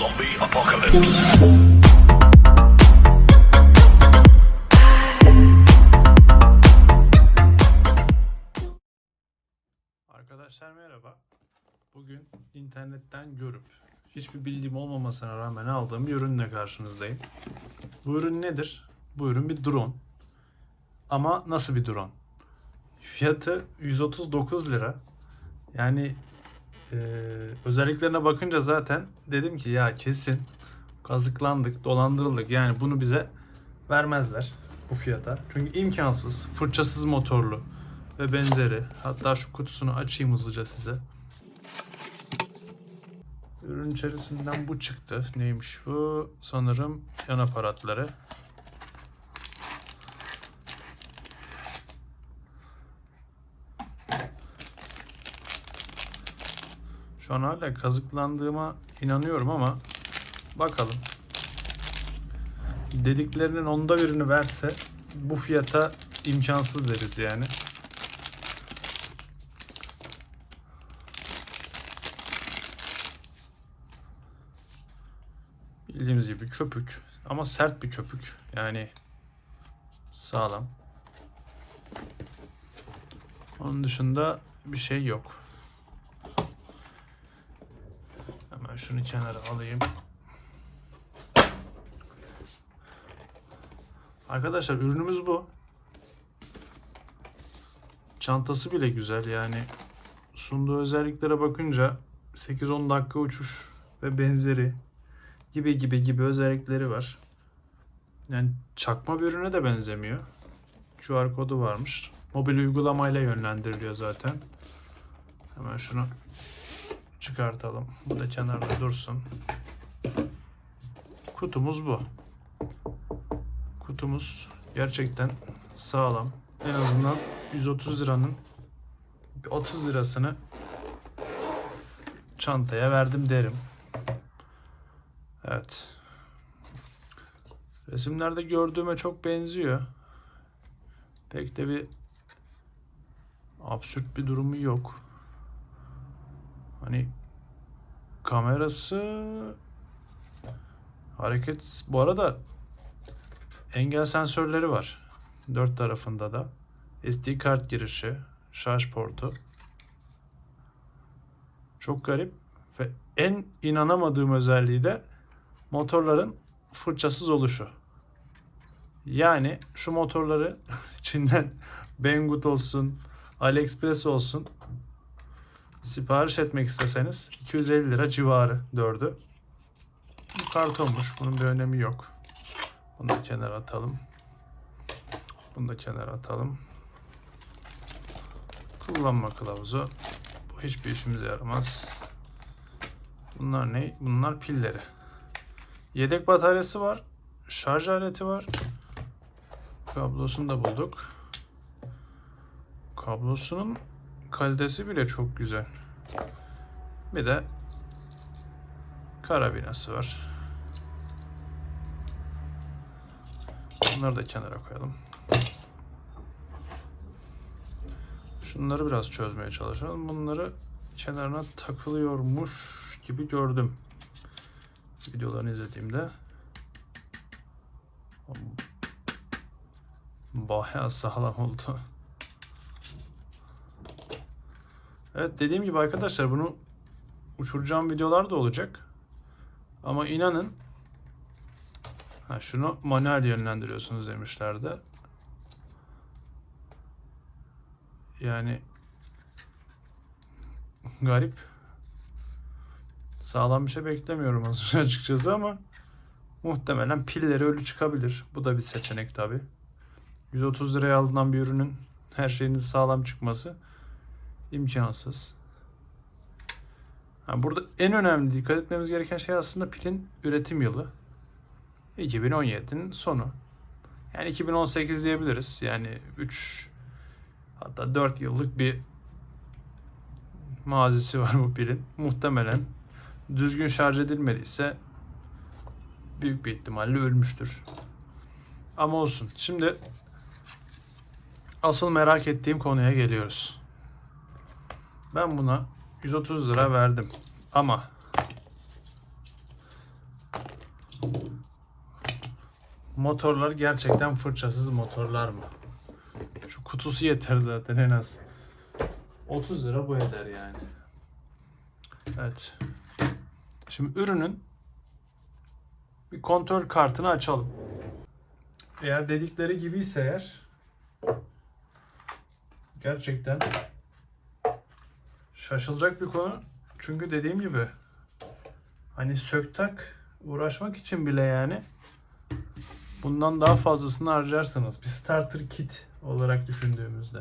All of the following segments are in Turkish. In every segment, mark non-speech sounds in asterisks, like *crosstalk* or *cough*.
Zombie apocalypse. Arkadaşlar merhaba. Bugün internetten görüp hiçbir bilgim olmamasına rağmen aldığım bir ürünle karşınızdayım. Bu ürün nedir? Bu ürün bir drone. Ama nasıl bir drone? Fiyatı 139 lira. Yani eee, özelliklerine bakınca zaten dedim ki ya kesin kazıklandık, dolandırıldık. Yani bunu bize vermezler bu fiyata. Çünkü imkansız, fırçasız motorlu ve benzeri. Hatta şu kutusunu açayım hızlıca size. Ürün içerisinden bu çıktı. Neymiş bu? Sanırım yan aparatları. Şu an hala kazıklandığıma inanıyorum ama bakalım. Dediklerinin onda birini verse bu fiyata imkansız deriz yani. Bildiğimiz gibi köpük ama sert bir köpük. Yani sağlam. Onun dışında bir şey yok. Hemen şunu kenara alayım. Arkadaşlar ürünümüz bu. Çantası bile güzel yani sunduğu özelliklere bakınca 8-10 dakika uçuş ve benzeri gibi gibi gibi özellikleri var. Yani çakma bir ürüne de benzemiyor. QR kodu varmış. Mobil uygulamayla yönlendiriliyor zaten. Hemen şunu çıkartalım. Bu da kenarda dursun. Kutumuz bu. Kutumuz gerçekten sağlam. En azından 130 liranın 30 lirasını çantaya verdim derim. Evet. Resimlerde gördüğüme çok benziyor. Pek de bir absürt bir durumu yok. Hani kamerası hareket bu arada engel sensörleri var. Dört tarafında da. SD kart girişi, şarj portu. Çok garip ve en inanamadığım özelliği de motorların fırçasız oluşu. Yani şu motorları *laughs* içinden Banggood olsun, AliExpress olsun sipariş etmek isteseniz 250 lira civarı dördü. Bu kartonmuş. Bunun bir önemi yok. Bunu da kenara atalım. Bunu da kenara atalım. Kullanma kılavuzu. Bu hiçbir işimize yaramaz. Bunlar ne? Bunlar pilleri. Yedek bataryası var. Şarj aleti var. Kablosunu da bulduk. Kablosunun kalitesi bile çok güzel. Bir de karabinası var. Bunları da kenara koyalım. Şunları biraz çözmeye çalışalım. Bunları kenarına takılıyormuş gibi gördüm. Videolarını izlediğimde. Bayağı sağlam oldu. Evet dediğim gibi arkadaşlar bunu uçuracağım videolar da olacak. Ama inanın ha şunu manuel yönlendiriyorsunuz demişlerdi. Yani garip. Sağlam bir şey beklemiyorum *laughs* açıkçası ama muhtemelen pilleri ölü çıkabilir. Bu da bir seçenek tabi. 130 liraya alınan bir ürünün her şeyinin sağlam çıkması imkansız. Ha, burada en önemli dikkat etmemiz gereken şey aslında pilin üretim yılı. 2017'nin sonu. Yani 2018 diyebiliriz. Yani 3 hatta 4 yıllık bir mazisi var bu pilin. Muhtemelen düzgün şarj edilmediyse büyük bir ihtimalle ölmüştür. Ama olsun. Şimdi asıl merak ettiğim konuya geliyoruz. Ben buna 130 lira verdim. Ama motorlar gerçekten fırçasız motorlar mı? Şu kutusu yeter zaten en az. 30 lira bu eder yani. Evet. Şimdi ürünün bir kontör kartını açalım. Eğer dedikleri gibi ise eğer gerçekten şaşılacak bir konu. Çünkü dediğim gibi hani sök tak uğraşmak için bile yani bundan daha fazlasını harcarsınız. Bir starter kit olarak düşündüğümüzde.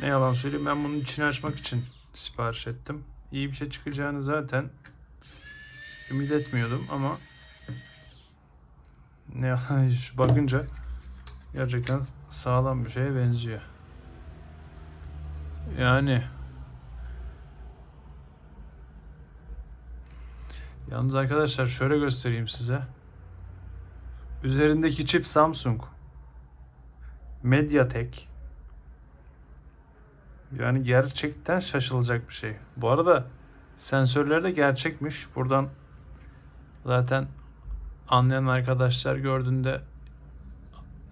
Ne yalan söyleyeyim ben bunun içini açmak için sipariş ettim. İyi bir şey çıkacağını zaten ümit etmiyordum ama ne *laughs* şu bakınca gerçekten sağlam bir şeye benziyor. Yani Yalnız arkadaşlar şöyle göstereyim size. Üzerindeki çip Samsung. Mediatek. Yani gerçekten şaşılacak bir şey. Bu arada sensörleri de gerçekmiş. Buradan zaten anlayan arkadaşlar gördüğünde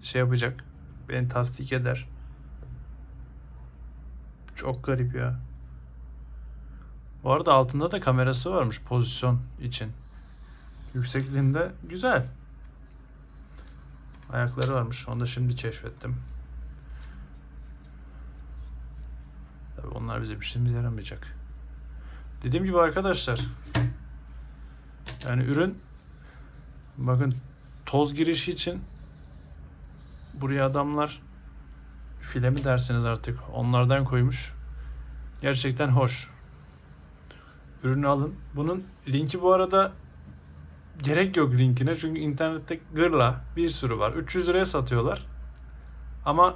şey yapacak. Beni tasdik eder. Çok garip ya. Bu arada altında da kamerası varmış pozisyon için. Yüksekliğinde güzel. Ayakları varmış. Onu da şimdi keşfettim. Tabii onlar bize bir şeyimiz yaramayacak. Dediğim gibi arkadaşlar yani ürün bakın toz girişi için buraya adamlar file mi dersiniz artık onlardan koymuş. Gerçekten hoş. Ürünü alın. Bunun linki bu arada gerek yok linkine çünkü internette gırla bir sürü var. 300 liraya satıyorlar. Ama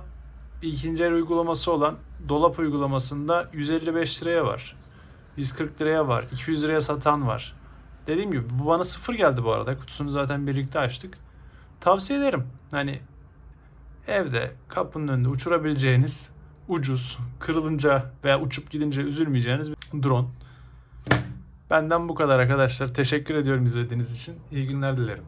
ikinci el uygulaması olan dolap uygulamasında 155 liraya var. 140 liraya var. 200 liraya satan var. Dediğim gibi bu bana sıfır geldi bu arada. Kutusunu zaten birlikte açtık. Tavsiye ederim. Hani evde kapının önünde uçurabileceğiniz ucuz, kırılınca veya uçup gidince üzülmeyeceğiniz bir drone. Benden bu kadar arkadaşlar. Teşekkür ediyorum izlediğiniz için. İyi günler dilerim.